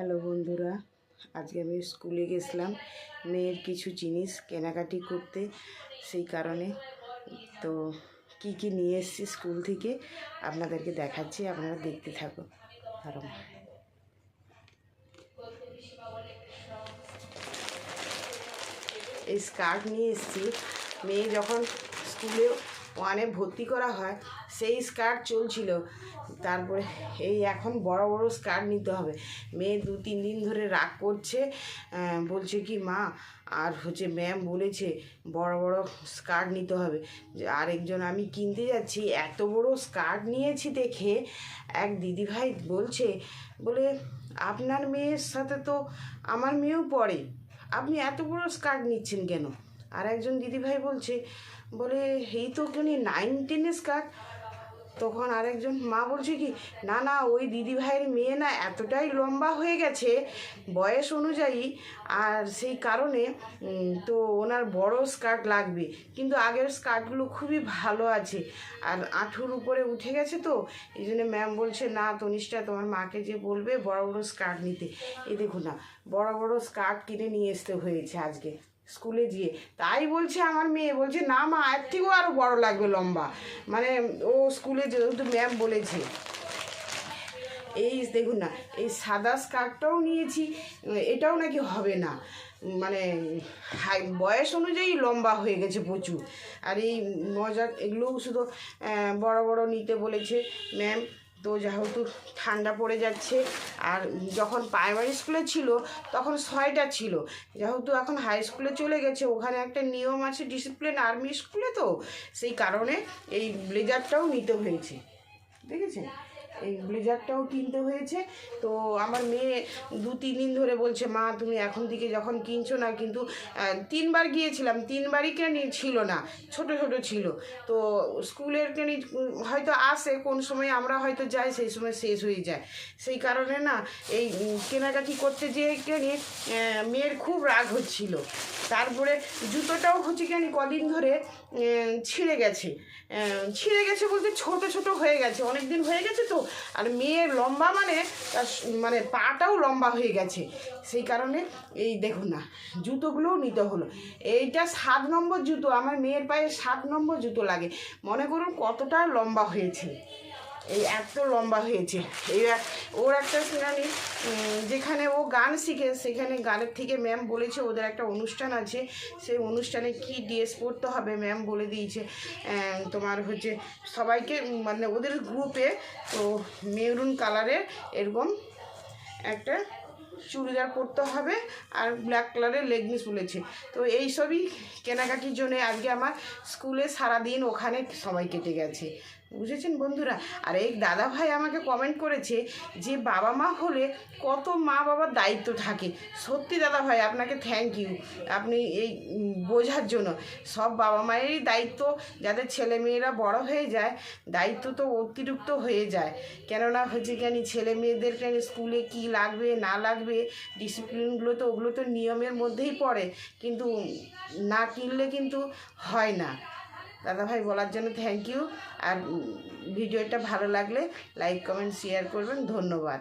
Hello বন্ধুরা, আজকে আমি স্কুলে গেছিলাম মেয়ের কিছু জিনিস কেনাকাটি করতে, সেই কারণে তো কি কি নিয়ে এসেছি স্কুল থেকে আপনাদেরকে দেখাচ্ছি, আপনারা দেখতে থাকুন। আরও এই স্কার্ট নিয়ে এসেছি, মেয়ে যখন স্কুলে ওয়ানে ভর্তি করা হয় সেই স্কার্ট চলছিল। তারপরে এই এখন বড় বড় স্কার্ট নিতে হবে। মেয়ে দু, তিন দিন ধরে রাগ করছে বলছে কি, মা, আর হচ্ছে ম্যাম বলেছে বড় বড় স্কার্ট নিতে হবে। আরেকজন, আমি কিনতে যাচ্ছি, এত বড় স্কার্ট নিয়েছি দেখে। এক দিদিভাই বলছে, বলে, আপনার মেয়ের সাথে তো আমার মেয়েও পড়ে, আপনি এত বড় স্কার্ট নিচ্ছেন কেন? আর একজন দিদিভাই বলছে, বলে, এই তো কেন নাইন টেনের স্কার্ট তখন আরেকজন মা বলছে কি, না না, ওই দিদিভাইয়ের মেয়ে না এতটাই লম্বা হয়ে গেছে বয়স অনুযায়ী আর সেই কারণে তো ওনার বড় স্কার্ট লাগবে। কিন্তু আগের স্কার্টগুলো খুবই ভালো আছে। আর আঁঠুর উপরে উঠে গেছে তো, এই জন্য ম্যাম বলছে, না, তনিষ্ঠা, তোমার মাকে যে বলবে, বড় বড় স্কার্ট নিতে। এই দেখুন না, বড় বড় স্কার্ট কিনে নিয়ে আসতে হয়েছে আজকে। স্কুলে গিয়ে। তাই বলছে আমার মেয়ে, বলছে, না মা, এর থেকেও আরও বড় লাগবে লম্বা। মানে ও স্কুলে যেহেতু ম্যাম বলেছে। এই দেখুন না, এই সাদা স্কার্টটাও নিয়েছি, এটাও নাকি হবে না। মানে হাই, বয়স অনুযায়ী লম্বা হয়ে গেছে প্রচুর। আর এই মজা এগুলোও শুধু বড় বড় নিতে বলেছে ম্যাম তো যেহেতু ঠান্ডা পড়ে যাচ্ছে আর যখন প্রাইমারি স্কুলে ছিল, তখন ছয়টা ছিল। যেহেতু এখন হাই স্কুলে চলে গেছে, ওখানে একটা নিয়ম আছে ডিসিপ্লিন আর্মি স্কুলে তো, সেই কারণে এই ব্লেজারটাও নিতে হয়েছে। দেখেছেন? এই ব্লেজারটাও কিনতে হয়েছে। তো আমার মেয়ে দু, তিন দিন ধরে বলছে, মা, তুমি এখন থেকে যখন কিনছো না, কিন্তু তিনবার গিয়েছিলাম, তিনবারই কেনি ছিল না, ছোট ছোট ছিল। তো স্কুলের কেনি, হয়তো আসে, কোন সময় আমরা হয়তো যাই, সেই সময় শেষ হয়ে যায়। সেই কারণে না, এই কেনাকাটি করতে যেয়ে কেনি মেয়ের খুব রাগ হচ্ছিল। তারপরে জুতোটাও হচ্ছে কেন কদিন ধরে ছিঁড়ে গেছে। ছিঁড়ে গেছে বলতে ছোট ছোট হয়ে গেছে। অনেক দিন হয়ে গেছে তো, আর মেয়ের লম্বা মানে তার মানে পাটাও লম্বা হয়ে গেছে। সেই কারণে এই দেখুন না, জুতোগুলোও নিতে হলো। এইটা সাত নম্বর জুতো, আমার মেয়ের পায়ে সাত নম্বর জুতো লাগে। মনে করুন কতটা লম্বা হয়েছে। এই এত লম্বা হয়েছে। এই ওর একটা জানি যেখানে ও গান শিখে, সেখানে গানের থেকে ম্যাম বলেছে ওদের একটা অনুষ্ঠান আছে। সেই অনুষ্ঠানে কি ড্রেস পরতে হবে ম্যাম বলে দিয়েছে। তোমার হচ্ছে সবাইকে মানে ওদের গ্রুপে তো মেরুন কালারের এরকম একটা চুড়িদার পরতে হবে আর ব্ল্যাক কালারের লেগিংস বলেছে। তো এই সবই কেনাকাটির জন্য আজকে আমার স্কুলে সারাদিন ওখানে সময় কেটে গেছে। বুঝেছেন বন্ধুরা? আর এই দাদা ভাই আমাকে কমেন্ট করেছে যে, বাবা মা হলে কত মা বাবার দায়িত্ব থাকে। সত্যি দাদা ভাই আপনাকে থ্যাংক ইউ আপনি এই বোঝার জন্য। সব বাবা মায়েরই দায়িত্ব। যাদের ছেলে মেয়েরা বড় হয়ে যায়, দায়িত্ব তো অতিরিক্ত হয়ে যায়। কেননা হচ্ছে কেন ছেলে মেয়েদের কেন স্কুলে কি লাগবে, না লাগবে? ডিসিপ্লিনগুলো তো, ওগুলো তো নিয়মের মধ্যেই পড়ে। কিন্তু না কিনলে কিন্তু হয় না। দাদাভাই বলার জন্য থ্যাংক ইউ আর ভিডিওটা ভালো লাগলে লাইক কমেন্ট শেয়ার করবেন ধন্যবাদ।